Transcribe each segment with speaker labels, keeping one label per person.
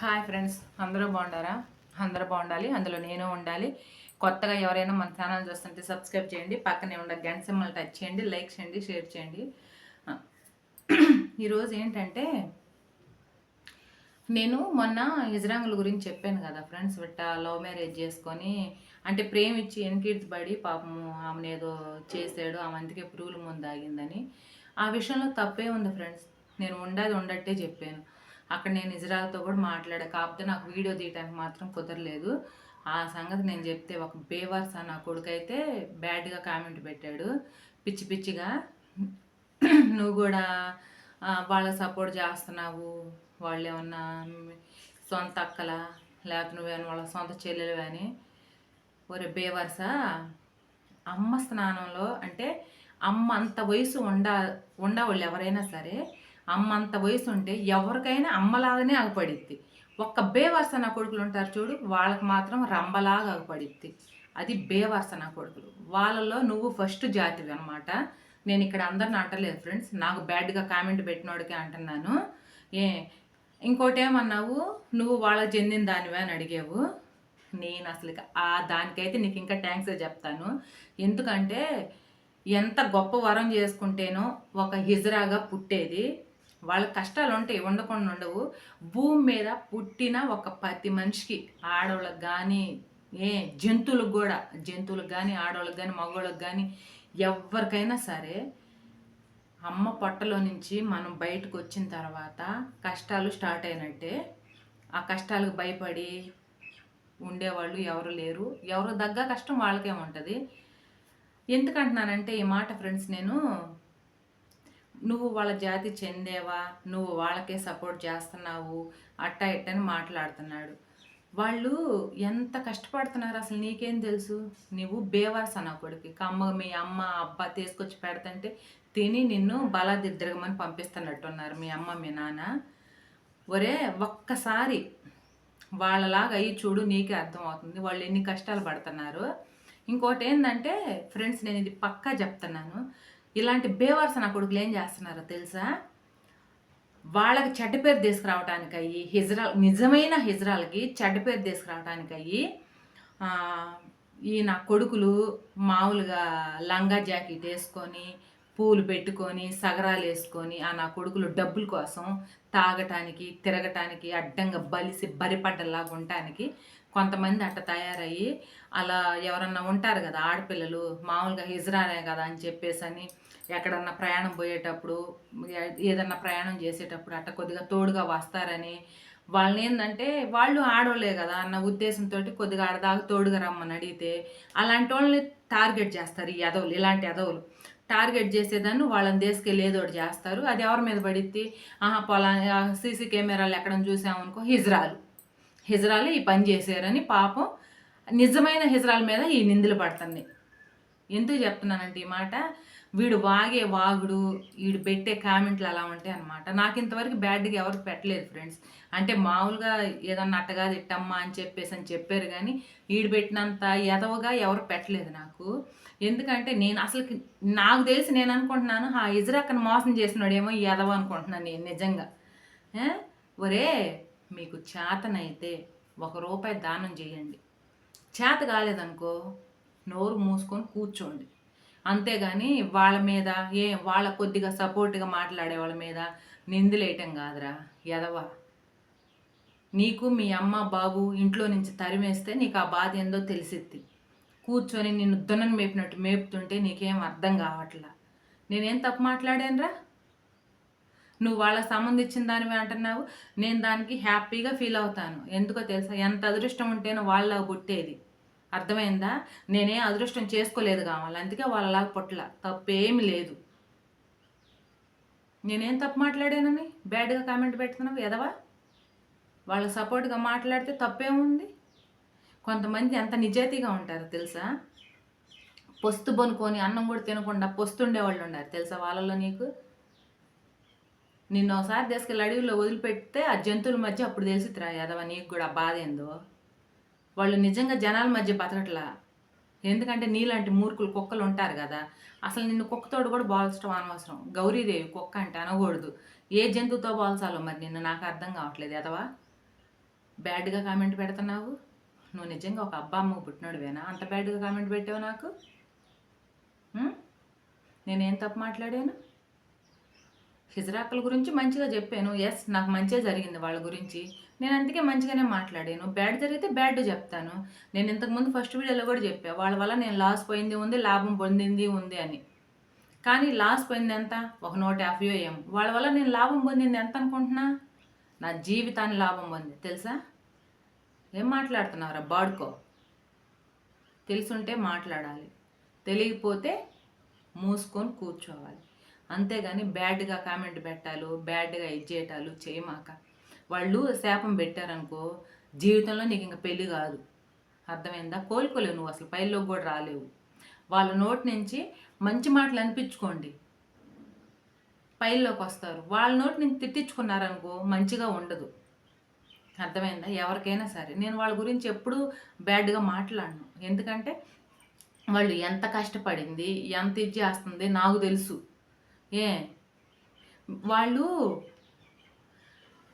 Speaker 1: Hi friends అందరూ బాగుండారా? అందరూ బాగుండాలి అందులో నేను ఉండాలి. కొత్తగా ఎవరైనా మన ఛానల్ చూస్తుంటే సబ్స్క్రైబ్ చేయండి పక్కనే ఉండే గంట సింబల్ టచ్ చేయండి లైక్ చేయండి షేర్ చేయండి. ఈరోజు ఏంటంటే నేను మొన్న ఇజ్రాంగుల గురించి చెప్పాను కదా ఫ్రెండ్స్ విట్ట లవ్ మ్యారేజ్ చేసుకొని అంటే ప్రేమించి ఎన్కీర్తిపడి పాపము ఆమెను ఏదో చేసాడు ఆమె అందుకే పురుగుల ముందు ఆగిందని ఆ విషయంలో తప్పే ఉంది ఫ్రెండ్స్ నేను ఉండేది ఉండట్టే చెప్పాను. అక్కడ నేను ఇజ్రాయల్తో కూడా మాట్లాడా కాకపోతే నాకు వీడియో తీయడానికి మాత్రం కుదరలేదు. ఆ సంగతి నేను చెప్తే ఒక బేవర్స్ నా కొడుకు అయితే బ్యాడ్గా కామెంట్ పెట్టాడు. పిచ్చి పిచ్చిగా నువ్వు కూడా వాళ్ళ సపోర్ట్ చేస్తున్నావు వాళ్ళు ఏమన్నా సొంత అక్కల లేకపోతే నువ్వేమో వాళ్ళ సొంత చెల్లెలు అని. ఒరే బేవర్స అమ్మ స్నానంలో అంటే అమ్మ అంత వయసు ఉండ ఉండవాళ్ళు ఎవరైనా సరే అమ్మ అంత వయసు ఉంటే ఎవరికైనా అమ్మలాగానే ఆగపడిద్ది. ఒక్క బేవర్స నా కొడుకులు ఉంటారు చూడు వాళ్ళకి మాత్రం రంబలాగా ఆగపడిద్ది. అది బేవర్స నా కొడుకులు. వాళ్ళలో నువ్వు ఫస్ట్ జాతివి అనమాట నేను ఇక్కడ అందరిని అంటలేదు ఫ్రెండ్స్. నాకు బ్యాడ్గా కామెంట్ పెట్టినోడికే అంటున్నాను. ఏ ఇంకోటి ఏమన్నావు నువ్వు వాళ్ళకి చెందిన దానివే అని అడిగావు. నేను అసలు ఆ దానికైతే నీకు ఇంకా థ్యాంక్స్ చెప్తాను. ఎందుకంటే ఎంత గొప్ప వరం చేసుకుంటేనో ఒక హిజరాగా పుట్టేది. వాళ్ళ కష్టాలు ఉంటాయి ఉండకుండా ఉండవు. భూమి మీద పుట్టిన ఒక ప్రతి మనిషికి ఆడవాళ్ళకి కానీ ఏ జంతువులకు కూడా జంతువులకు కానీ ఆడవాళ్ళకి కానీ మగవాళ్ళకి కానీ ఎవరికైనా సరే అమ్మ పొట్టలో నుంచి మనం బయటకు వచ్చిన తర్వాత కష్టాలు స్టార్ట్ అయినట్టే. ఆ కష్టాలకు భయపడి ఉండేవాళ్ళు ఎవరు లేరు. ఎవరు దగ్గ కష్టం వాళ్ళకే ఉంటుంది. ఎందుకంటున్నానంటే ఈ మాట ఫ్రెండ్స్ నేను నువ్వు వాళ్ళ జాతి చెందేవా? నువ్వు వాళ్ళకే సపోర్ట్ చేస్తున్నావు? అట్టా ఇట్టని మాట్లాడుతున్నాడు. వాళ్ళు ఎంత కష్టపడుతున్నారు అసలు నీకేం తెలుసు? నువ్వు బేవర్స్ అన్న కొడుకు. కమ్మ మీ అమ్మ అబ్బ తీసుకొచ్చి పెడతంటే తిని నిన్ను బలాది పంపిస్తున్నట్టున్నారు మీ అమ్మ మీ నాన్న. ఒరే ఒక్కసారి వాళ్ళలాగా అయ్యి చూడు నీకే అర్థమవుతుంది. వాళ్ళు ఎన్ని కష్టాలు పడుతున్నారు. ఇంకోటి ఏంటంటే ఫ్రెండ్స్ నేను ఇది పక్కా చెప్తున్నాను. ఇలాంటి బేవర్స్ నా కొడుకులు ఏం చేస్తున్నారో తెలుసా? వాళ్ళకి చెడ్డ పేరు తీసుకురావటానికయ్యి హిజ్రాల్ నిజమైన హిజ్రాల్కి చెడ్డ పేరు తీసుకురావటానికయ్యి ఈ నా కొడుకులు మామూలుగా లంగా జాకెట్ వేసుకొని పూలు పెట్టుకొని సగరాలు వేసుకొని ఆ నా కొడుకులు డబ్బుల కోసం తాగటానికి తిరగటానికి అడ్డంగా బలిసి బరిపడ్డలాగా ఉండటానికి కొంతమంది అట్ట తయారయ్యి అలా ఎవరన్నా ఉంటారు కదా ఆడపిల్లలు మామూలుగా హిజ్రాలే కదా అని చెప్పేసి అని ఎక్కడన్నా ప్రయాణం పోయేటప్పుడు ఏదన్నా ప్రయాణం చేసేటప్పుడు అట్ట కొద్దిగా తోడుగా వస్తారని వాళ్ళని ఏంటంటే వాళ్ళు ఆడోళ్ళే కదా అన్న ఉద్దేశంతో కొద్దిగా ఆడదాకా తోడుగా రమ్మని అడిగితే అలాంటి వాళ్ళని టార్గెట్ చేస్తారు ఈ యదవులు ఇలాంటి యదవులు. టార్గెట్ చేసేదాన్ని వాళ్ళని తీసుకెళ్ళి ఏదో ఒకటి చేస్తారు. అది ఎవరి మీద పడిద్ది? ఆహా పొలా సీసీ కెమెరాలు ఎక్కడ చూసామనుకో హిజ్రాలు. హిజరాలు ఈ పని చేశారని పాపం నిజమైన హిజరాల మీద ఈ నిందలు పడుతుంది ఎందుకు చెప్తున్నానంటే ఈ మాట? వీడు వాగే వాగుడు వీడు పెట్టే కామెంట్లు అలా ఉంటాయి అనమాట నాకు ఇంతవరకు బ్యాడ్గా ఎవరు పెట్టలేదు ఫ్రెండ్స్ అంటే మామూలుగా ఏదన్నా అట్టగా తిట్టమ్మా అని చెప్పేసి అని చెప్పారు కానీ వీడు పెట్టినంత ఎదవగా ఎవరు పెట్టలేదు నాకు. ఎందుకంటే నేను అసలు నాకు తెలిసి నేను అనుకుంటున్నాను ఆ ఇజ్రాకను మోసం చేసినాడేమో ఈ ఎదవ అనుకుంటున్నాను నేను నిజంగా. ఒరే మీకు చేతనైతే ఒక రూపాయి దానం చేయండి. చేత కాలేదనుకో నోరు మూసుకొని కూర్చోండి. అంతేగాని వాళ్ళ మీద ఏ వాళ్ళ కొద్దిగా సపోర్ట్గా మాట్లాడే వాళ్ళ మీద నిందులేయటం కాదురా ఎదవా? నీకు మీ అమ్మ బాబు ఇంట్లో నుంచి తరిమేస్తే నీకు ఆ బాధ ఏందో తెలిసిద్ది. కూర్చొని నిన్ను దున్నను మేపినట్టు మేపుతుంటే నీకేం అర్థం కావట్లా? నేనేం తప్పు మాట్లాడానురా? నువ్వు వాళ్ళకి సంబంధించిన దానివి అంటున్నావు నేను దానికి హ్యాపీగా ఫీల్ అవుతాను. ఎందుకో తెలుసా? ఎంత అదృష్టం ఉంటేనో వాళ్ళ పుట్టేది అర్థమైందా? నేనే అదృష్టం చేసుకోలేదు కావాలి. అందుకే వాళ్ళలాగా పుట్టల తప్పేమి లేదు. నేనేం తప్పు మాట్లాడానని? బ్యాడ్గా కామెంట్ పెడుతున్నావు ఎదవా? వాళ్ళ సపోర్ట్గా మాట్లాడితే తప్పేముంది? కొంతమంది ఎంత నిజాయితీగా ఉంటారు తెలుసా? పొస్తు బొనుకొని అన్నం కూడా తినకుండా పొస్తుండే వాళ్ళు ఉన్నారు. తెలుసా వాళ్ళలో నీకు? నిన్న ఒకసారి తీసుకెళ్ళి అడవిలో వదిలిపెడితే ఆ జంతువుల మధ్య అప్పుడు తెలిసిద్దిరా యాదవ నీకు కూడా బాధ ఏందో? వాళ్ళు నిజంగా జనాల మధ్య బతకట్లా? ఎందుకంటే నీలాంటి మూర్ఖులు కుక్కలు ఉంటారు కదా. అసలు నిన్ను కుక్కతోడు కూడా బాల్చడం అనవసరం. గౌరీదేవి కుక్క అంటే అనకూడదు. ఏ జంతువుతో బాల్చాలో మరి నిన్ను? నాకు అర్థం కావట్లేదు ఎదవా బ్యాడ్గా కామెంట్ పెడుతున్నావు? నువ్వు నిజంగా ఒక అబ్బా అమ్మ పుట్టినాడువేనా? అంత బ్యాడ్గా కామెంట్ పెట్టావు నాకు? నేనేం తప్పు మాట్లాడాను? హిజరాక్కల గురించి మంచిగా చెప్పాను. ఎస్ నాకు మంచిగా జరిగింది వాళ్ళ గురించి. నేను అందుకే మంచిగానే మాట్లాడాను. బ్యాడ్ జరిగితే బ్యాడ్ చెప్తాను. నేను ఇంతకుముందు ఫస్ట్ వీడియోలో కూడా చెప్పా. వాళ్ళ వల్ల నేను లాస్ పోయింది ఉంది లాభం పొందింది ఉంది అని. కానీ లాస్ పోయింది ఎంత? ఒక నూట యాభై ఏం? వాళ్ళ వల్ల నేను లాభం పొందింది ఎంత అనుకుంటున్నా? నా జీవితాన్ని లాభం పొంది. తెలుసా? ఏం మాట్లాడుతున్నావురా? బాడుకో. తెలుసుంటే మాట్లాడాలి. తెలియకపోతే మూసుకొని కూర్చోవాలి. అంతేగాని బ్యాడ్గా కామెంట్ పెట్టాలు బ్యాడ్గా ఇచ్చేయటాలు చేయమాక. వాళ్ళు శాపం పెట్టారనుకో జీవితంలో నీకు ఇంకా పెళ్ళి కాదు. అర్థమైందా? కోలుకోలేవు నువ్వు అసలు పైలోకి కూడా రాలేవు. వాళ్ళ నోటి నుంచి మంచి మాటలు అనిపించుకోండి. పైల్లోకి వస్తారు. వాళ్ళ నోటి నుంచి తిట్టించుకున్నారనుకో మంచిగా ఉండదు. అర్థమైందా? ఎవరికైనా సరే. నేను వాళ్ళ గురించి ఎప్పుడూ బ్యాడ్గా మాట్లాడను. ఎందుకంటే వాళ్ళు ఎంత కష్టపడింది ఎంత ఇది చేస్తుంది నాకు తెలుసు. ఏ? వాళ్ళు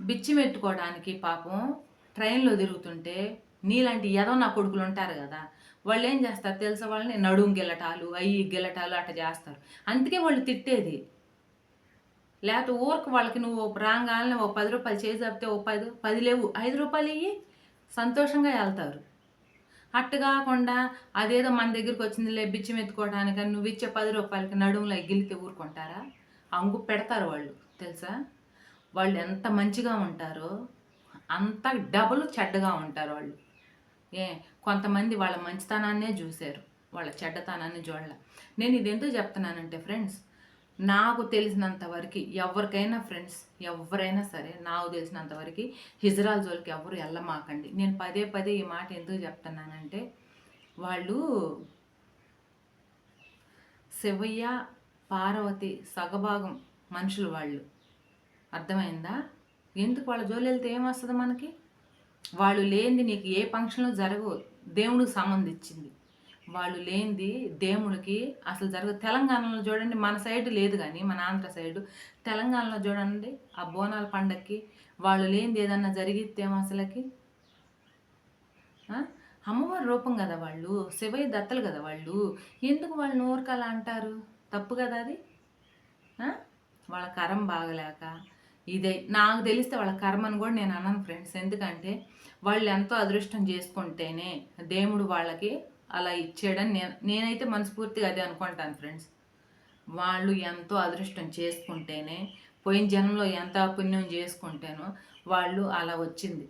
Speaker 1: బిచ్చిమెట్టుకోవడానికి పాపం ట్రైన్లో తిరుగుతుంటే నీలాంటి ఏదో నా కొడుకులు ఉంటారు కదా వాళ్ళు ఏం చేస్తారు తెలుసా? వాళ్ళని నడుము గెలటాలు అయ్యి గెలటాలు అట్లా చేస్తారు. అందుకే వాళ్ళు తిట్టేది. లేకపోతే ఊరికి వాళ్ళకి నువ్వు రాగానే ఓ పది రూపాయలు చేసి చెప్తే ఓ పది పది లేవు ఐదు రూపాయలు ఇయ్యి సంతోషంగా వెళ్తారు. అట్టు కాకుండా అదేదో మన దగ్గరికి వచ్చింది లే బిచ్చం ఎత్తుకోవడానికి నువ్వు ఇచ్చే పది రూపాయలకి నడుములో ఎగిలితే ఊరుకుంటారా? అంగు పెడతారు వాళ్ళు తెలుసా? వాళ్ళు ఎంత మంచిగా ఉంటారో అంత డబుల్ చెడ్డగా ఉంటారు వాళ్ళు. ఏ కొంతమంది వాళ్ళ మంచితనాన్నే చూశారు వాళ్ళ చెడ్డతనాన్ని చూడాల. నేను ఇది ఎందుకు చెప్తున్నానంటే ఫ్రెండ్స్ నాకు తెలిసినంత వరకు ఎవరికైనా ఫ్రెండ్స్ ఎవరైనా సరే నాకు తెలిసినంత వరకు హిజ్రాల్ జోలికి ఎవరు వెళ్ళమాకండి నేను పదే పదే ఈ మాట ఎందుకు చెప్తున్నానంటే వాళ్ళు శివయ్య పార్వతి సగభాగం మనుషులు వాళ్ళు. అర్థమైందా? ఎందుకు వాళ్ళ జోలి వెళ్తే ఏమొస్తుంది మనకి? వాళ్ళు లేనిది నీకు ఏ ఫంక్షన్లో జరగవు. దేవుడికి సంబంధించింది. వాళ్ళు లేనిది దేవుడికి అసలు జరగదు. తెలంగాణలో చూడండి మన సైడ్ లేదు కానీ మన ఆంధ్ర సైడు తెలంగాణలో చూడండి ఆ బోనాల పండక్కి వాళ్ళు లేనిది ఏదన్నా జరిగితే అసలకి? అమ్మవారి రూపం కదా వాళ్ళు శివయ్య దత్తలు కదా వాళ్ళు. ఎందుకు వాళ్ళు నోరుకలా అంటారు? తప్పు కదా అది? వాళ్ళ కరం బాగలేక ఇదే నాకు తెలిస్తే వాళ్ళ కర్మను కూడా నేను అన్నాను ఫ్రెండ్స్. ఎందుకంటే వాళ్ళు ఎంతో అదృష్టం చేసుకుంటేనే దేవుడు వాళ్ళకి అలా ఇచ్చాడని నేను నేనైతే మనస్ఫూర్తిగా అదే అనుకుంటాను ఫ్రెండ్స్. వాళ్ళు ఎంతో అదృష్టం చేసుకుంటేనే పోయిన జన్మలో ఎంత పుణ్యం చేసుకుంటేనో వాళ్ళు అలా వచ్చింది.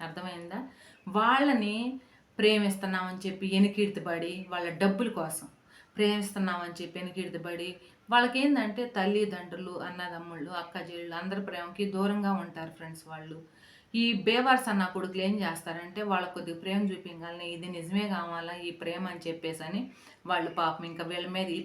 Speaker 1: అర్థమైందా? వాళ్ళని ప్రేమిస్తున్నామని చెప్పి ఎనికీర్తిపడి వాళ్ళ డబ్బుల కోసం ప్రేమిస్తున్నామని చెప్పి ఎనికీర్తిపడి వాళ్ళకేందంటే తల్లిదండ్రులు అన్నదమ్ముళ్ళు అక్క చెల్లెళ్ళు అందరి ప్రేమకి దూరంగా ఉంటారు ఫ్రెండ్స్ వాళ్ళు. ఈ బేవర్స్ అన్న కొడుకులు ఏం చేస్తారంటే వాళ్ళ కొద్దిగా ప్రేమ చూపించాలని ఇది నిజమే కావాలా ఈ ప్రేమ అని చెప్పేసి అని వాళ్ళు పాపం ఇంకా వీళ్ళ మీద ఈ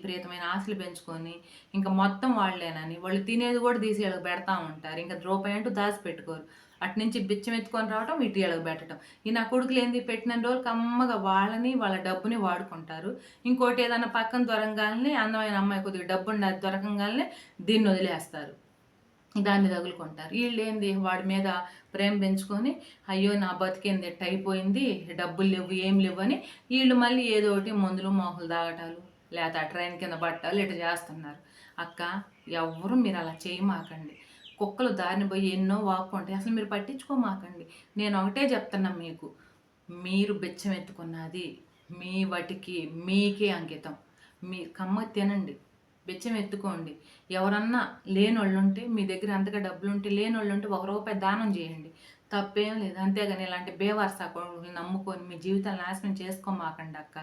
Speaker 1: ఆశలు పెంచుకొని ఇంకా మొత్తం వాళ్ళేనని వాళ్ళు తినేది కూడా తీసి వీళ్ళకి పెడతా ఉంటారు. ఇంకా రూపాయి అంటూ దాచి పెట్టుకోరు అటు నుంచి బిచ్చం ఎత్తుకొని రావటం ఇటు వీళ్ళకి పెట్టడం ఈ నా కొడుకులు ఏంది? పెట్టిన రోజులు అమ్మగా వాళ్ళని వాళ్ళ డబ్బుని వాడుకుంటారు. ఇంకోటి ఏదైనా పక్కన దొరకంగానే అందమైన అమ్మాయి కొద్దిగా డబ్బు దొరకంగానే దీన్ని వదిలేస్తారు. దాన్ని తగులుకుంటారు. వీళ్ళు ఏంది వాడి మీద ప్రేమ పెంచుకొని అయ్యో నా బతికేంది? ఎట్ట అయిపోయింది? డబ్బులు లేవు ఏం లేవు అని వీళ్ళు మళ్ళీ ఏదో ఒకటి మందులు మోహులు తాగటాలు లేదా ట్రైన్ కింద పట్టాలు ఇటు చేస్తున్నారు. అక్క ఎవరు మీరు అలా చేయమాకండి. కుక్కలు దారిని పోయి ఎన్నో వాక్కుంటాయి. అసలు మీరు పట్టించుకోమాకండి. నేను ఒకటే చెప్తున్నా మీకు. మీరు బెచ్చం ఎత్తుకున్నది మీ వాటికి మీకే అంకితం. మీ కమ్మ తినండి. బెచ్చం ఎత్తుకోండి ఎవరన్నా లేనోళ్ళుంటే మీ దగ్గర అంతగా డబ్బులు ఉంటే లేనోళ్ళుంటే ఒక రూపాయి దానం చేయండి. తప్పేం లేదు. అంతేగాని ఇలాంటి బేవార్స్ అకౌంట్ని నమ్ముకొని మీ జీవితాన్ని నాశనం చేసుకోమాకండి అక్క.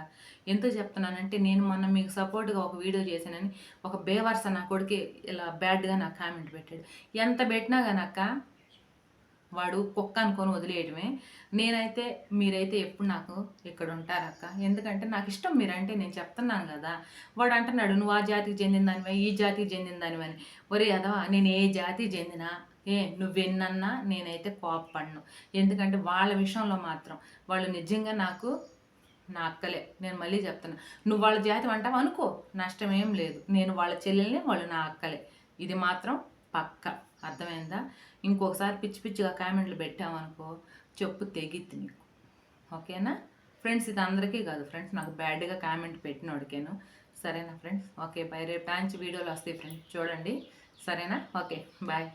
Speaker 1: ఎందుకు చెప్తున్నానంటే నేను మొన్న మీకు సపోర్ట్గా ఒక వీడియో చేశానని ఒక బేవార్స్ నా కొడుకు ఇలా బ్యాడ్గా నాకు కామెంట్ పెట్టాడు. ఎంత పెట్టినా కానీ అక్క వాడు కుక్క అనుకొని వదిలేయడమే. నేనైతే మీరైతే ఎప్పుడు నాకు ఇక్కడ ఉంటారక్క? ఎందుకంటే నాకు ఇష్టం మీరంటే నేను చెప్తున్నాను కదా. వాడు అంటున్నాడు నువ్వు ఆ జాతికి చెందిన ఈ జాతికి చెందిన అని ఒరే అదవా నేను ఏ జాతికి చెందినా ఏ నువ్వెన్నన్నా నేనైతే కోపపడను. ఎందుకంటే వాళ్ళ విషయంలో మాత్రం వాళ్ళు నిజంగా నాకు నా అక్కలే. నేను మళ్ళీ చెప్తున్నా నువ్వు వాళ్ళ జాతి అంటావు అనుకో నష్టం ఏం లేదు. నేను వాళ్ళ చెల్లెల్ని వాళ్ళు నా అక్కలే. ఇది మాత్రం పక్క. అర్థమైందా? ఇంకొకసారి పిచ్చి పిచ్చిగా కామెంట్లు పెట్టామనుకో చెప్పు తెగిద్ది నీకు. ఓకేనా? ఫ్రెండ్స్ ఇది అందరికీ కాదు. ఫ్రెండ్స్ నాకు బ్యాడ్గా కామెంట్ పెట్టినోడికేను. సరేనా ఫ్రెండ్స్? Okay by. రేపు మంచి వీడియోలు వస్తాయి ఫ్రెండ్స్. చూడండి. సరేనా? Okay bye.